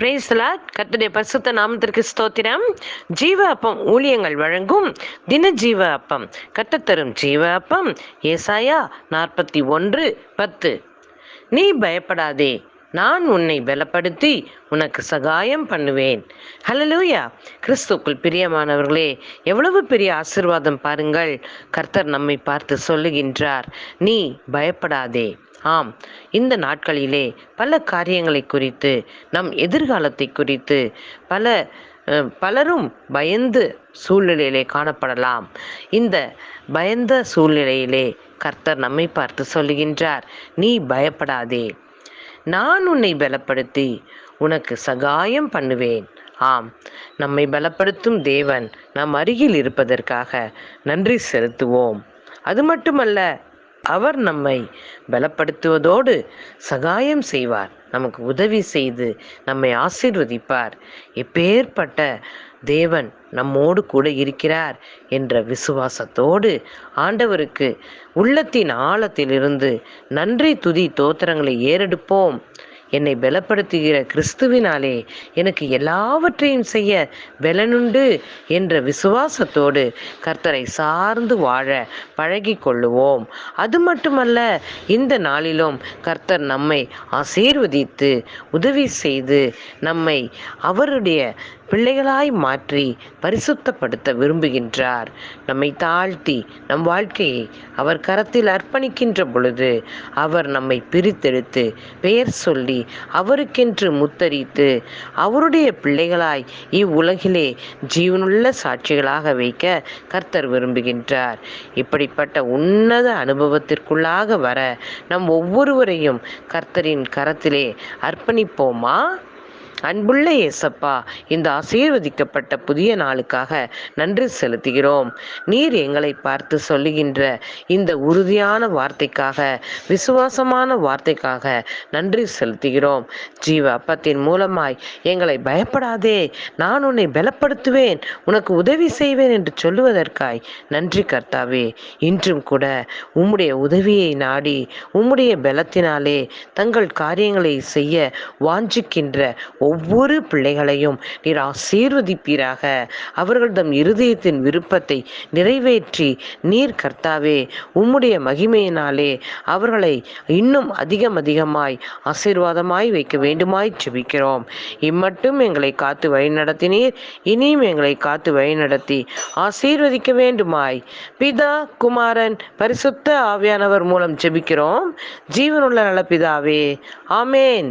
பிரேசலா கத்துடைய பரிசுத்த நாமத்திற்கு ஸ்தோத்திரம். ஜீவ அப்பம் ஊழியங்கள் வழங்கும் தின ஜீவ அப்பம் கத்தத்தரும் ஜீவ அப்பம் ஏசாயா நாற்பத்தி ஒன்று பத்து. நீ பயப்படாதே நான் உன்னை பலப்படுத்தி உனக்கு சகாயம் பண்ணுவேன். ஹலலூயா கிறிஸ்துக்குள் பிரியமானவர்களே எவ்வளவு பெரிய ஆசிர்வாதம் பாருங்கள். கர்த்தர் நம்மை பார்த்து சொல்லுகின்றார் நீ பயப்படாதே. ஆம் இந்த நாட்களிலே பல காரியங்களை குறித்து நம் எதிர்காலத்தை குறித்து பல பலரும் பயந்து சூழ்நிலையிலே காணப்படலாம். இந்த பயந்த சூழ்நிலையிலே கர்த்தர் நம்மை பார்த்து சொல்லுகின்றார் நீ பயப்படாதே. நான் உன்னை பலப்படுத்தி உனக்கு சகாயம் பண்ணுவேன். ஆம் நம்மை பலப்படுத்தும் தேவன் நம் அருகில் இருப்பதற்காக நன்றி செலுத்துவோம். அது மட்டுமல்ல அவர் நம்மை பலப்படுத்துவதோடு சகாயம் செய்வார். நமக்கு உதவி செய்து நம்மை ஆசீர்வதிப்பார். எப்பேற்பட்ட தேவன் நம்மோடு கூட இருக்கிறார் என்ற விசுவாசத்தோடு ஆண்டவருக்கு உள்ளத்தின் ஆழத்திலிருந்து நன்றி துதி தோத்திரங்களை ஏறெடுப்போம். என்னை பலப்படுத்துகிற கிறிஸ்துவினாலே எனக்கு எல்லாவற்றையும் செய்ய பலனுண்டு என்ற விசுவாசத்தோடு கர்த்தரை சார்ந்து வாழ பழகி கொள்ளுவோம். அது மட்டுமல்ல இந்த நாளிலும் கர்த்தர் நம்மை ஆசீர்வதித்து உதவி செய்து நம்மை அவருடைய பிள்ளைகளாய் மாற்றி பரிசுத்தப்படுத்த விரும்புகின்றார். நம்மை தாழ்த்தி நம் வாழ்க்கையை அவர் கரத்தில் அர்ப்பணிக்கின்ற பொழுது அவர் நம்மை பிரித்தெடுத்து பெயர் சொல்லி அவருக்கென்று முத்தரித்து அவருடைய பிள்ளைகளாய் இவ்வுலகிலே ஜீவனுள்ள சாட்சிகளாக வைக்க கர்த்தர் விரும்புகின்றார். இப்படிப்பட்ட உன்னத அனுபவத்திற்குள்ளாக வர நம் ஒவ்வொருவரையும் கர்த்தரின் கரத்திலே அர்ப்பணிப்போமா? அன்புள்ள இயேசப்பா இந்த ஆசீர்வதிக்கப்பட்ட புதிய நாளுக்காக நன்றி செலுத்துகிறோம். நீர் எங்களை பார்த்து சொல்லுகின்ற இந்த உறுதியான வார்த்தைக்காக விசுவாசமான வார்த்தைக்காக நன்றி செலுத்துகிறோம். ஜீவ அப்பத்தின் மூலமாய் எங்களை பயப்படாதே நான் உன்னை பலப்படுத்துவேன் உனக்கு உதவி செய்வேன் என்று சொல்லுவதற்காய் நன்றி கர்த்தாவே. இன்றும் கூட உம்முடைய உதவியை நாடி உம்முடைய பலத்தினாலே தங்கள் காரியங்களை செய்ய வாஞ்சிக்கின்ற ஒவ்வொரு பிள்ளைகளையும் நீர் ஆசீர்வதிப்பீராக. அவர்கள் தம் இருதயத்தின் விருப்பத்தை நிறைவேற்றி நீர் கர்த்தாவே உம்முடைய மகிமையினாலே அவர்களை இன்னும் அதிகம் அதிகமாய் ஆசீர்வாதமாய் வைக்க வேண்டுமாய் ஜெபிக்கிறோம். இம்மட்டும் எங்களை காத்து வழிநடத்தினீர். இனியும் எங்களை காத்து வழிநடத்தி ஆசீர்வதிக்க வேண்டுமாய். பிதா குமாரன் பரிசுத்த ஆவியானவர் மூலம் ஜெபிக்கிறோம். ஜீவனுள்ள நல்ல பிதாவே ஆமேன்.